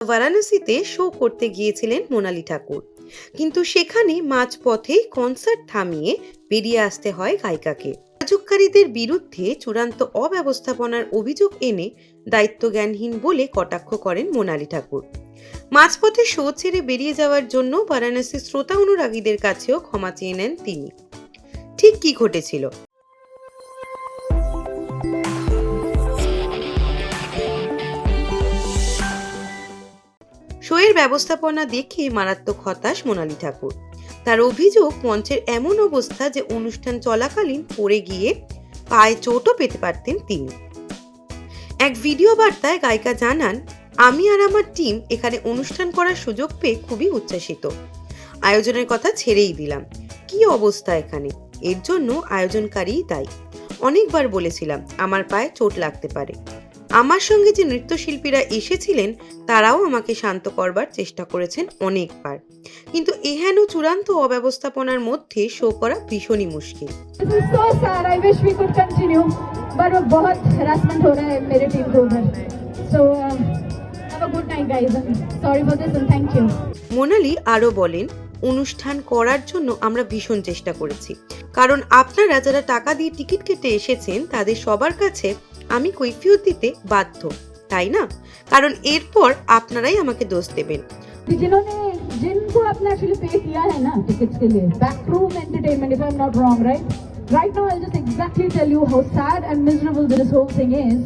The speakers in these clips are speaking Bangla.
বারাণসীতে শো করতে গিয়েছিলেন মোনালি ঠাকুর। কিন্তু সেখানে মাঝপথেই কনসার্ট থামিয়ে বেরিয়ে আসতে হয় গায়িকাকে। যোগাযোগকারীদের বিরুদ্ধে চূড়ান্ত অব্যবস্থাপনার অভিযোগ এনে দায়িত্বজ্ঞানহীন বলে কটাক্ষ করেন মোনালি ঠাকুর। মাঝপথে শো ছেড়ে বেরিয়ে যাওয়ার জন্য বারাণসীর শ্রোতা অনুরাগীদের কাছেও ক্ষমা চেয়ে নেন তিনি। ঠিক কি ঘটেছিল? শোয়ের ব্যবস্থাপনা দেখে মারাত্মক হতাশ মোনালি ঠাকুর। তার অভিযোগ, মঞ্চের এমন অবস্থা যে অনুষ্ঠান চলাকালীন পড়ে গিয়ে পায়ে চোটও পেতে পারতেন তিনি। এক ভিডিও বার্তায় গায়িকা জানান, আমি আর আমার টিম এখানে অনুষ্ঠান করার সুযোগ পেয়ে খুবই উচ্ছ্বাসিত। আয়োজনের কথা ছেড়েই দিলাম। কি অবস্থা এখানে? এর জন্য আয়োজনকারীই দায়ী। অনেকবার বলেছিলাম, আমার পায়ে চোট লাগতে পারে। আমার সঙ্গে যে নৃত্যশিল্পীরা এসেছিলেন তারাও আমাকে শান্ত করবার চেষ্টা করেছেন অনেকবার। কিন্তু এহেন চূড়ান্ত অব্যবস্থাপনার মধ্যে শো করা ভীষণই মুশকিল। মোনালি আরও বলেন অনুষ্ঠান করার জন্য আমরা ভীষণ চেষ্টা করেছি। কারণ আপনারা যারা টাকা দিয়ে টিকিট কেটে এসেছেন তাদের সবার কাছে আমি কৈফিয়ত দিতে বাধ্য তাই না কারণ এরপর আপনারাই আমাকে দোষ দেবেন कि जिन्होंने जिनको आपने एक्चुअली पे किया है ना टिकट्स के लिए backroom entertainment if I am not wrong right right now I just exactly tell you how sad and miserable this whole thing is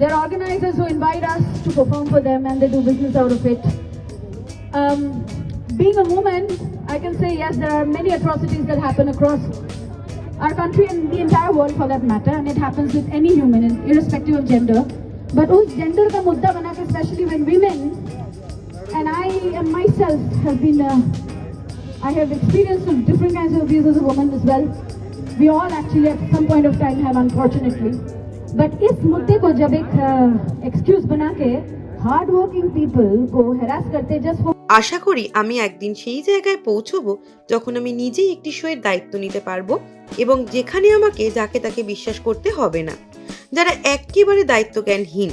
There are organizers who invite us to perform for them and they do business out of it. Um, being a woman, I can say yes, there are many atrocities that happen across our country and the entire world for that matter, and it happens with any human, irrespective of gender. But उस gender का मुद्दा बना के especially when women and I and myself have been, uh, I have experienced some different kinds of abuse as a woman as well. We all actually at some point of time have, unfortunately. But इस मुद्दे को जब एक एक्सक्यूज बना के हार्ड वर्किंग पीपल को harass करते just for আশা করি আমি একদিন সেই জায়গায় পৌঁছবো যখন আমি নিজেই একটি শোয়ের দায়িত্ব নিতে পারবো এবং যেখানে আমাকে যাকে তাকে বিশ্বাস করতে হবে না, যারা একেবারে দায়িত্বজ্ঞানহীন,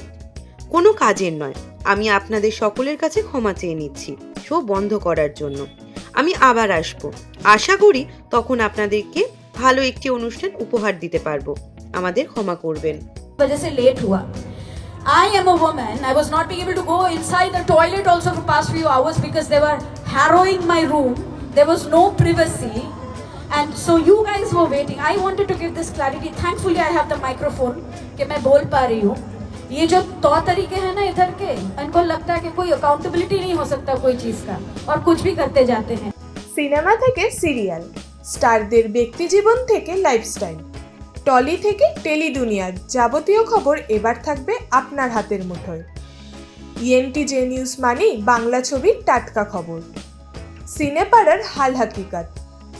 কোনো কাজের নয় আমি আপনাদের সকলের কাছে ক্ষমা চেয়ে নিচ্ছি, শো বন্ধ করার জন্য আমি আবার আসব আশা করি তখন আপনাদেরকে ভালো একটি অনুষ্ঠান উপহার দিতে পারব আমাদের ক্ষমা করবেন late I am a woman. I was not being able to go inside the toilet also for past few hours because they were harrowing my room. There was no privacy. And so you guys were waiting. I wanted to give this clarity. Thankfully, I have the microphone कि मैं बोल पा रही हूँ ये जो तौर तरीके हैं ना इधर के इनको लगता है कि कोई अकाउंटेबिलिटी नहीं हो सकता कोई चीज़ का और कुछ भी करते जाते हैं সিনেমা থেকে সিরিয়াল স্টারদের ব্যক্তিজীবন থেকে লাইফস্টাইল টলি থেকে টেলি দুনিয়ার যাবতীয় খবর এবার থাকবে আপনার হাতের মুঠোয় ইএনটি জে নিউজ মানেই বাংলা ছবির টাটকা খবর সিনেপাড়ার হাল হাকিকাত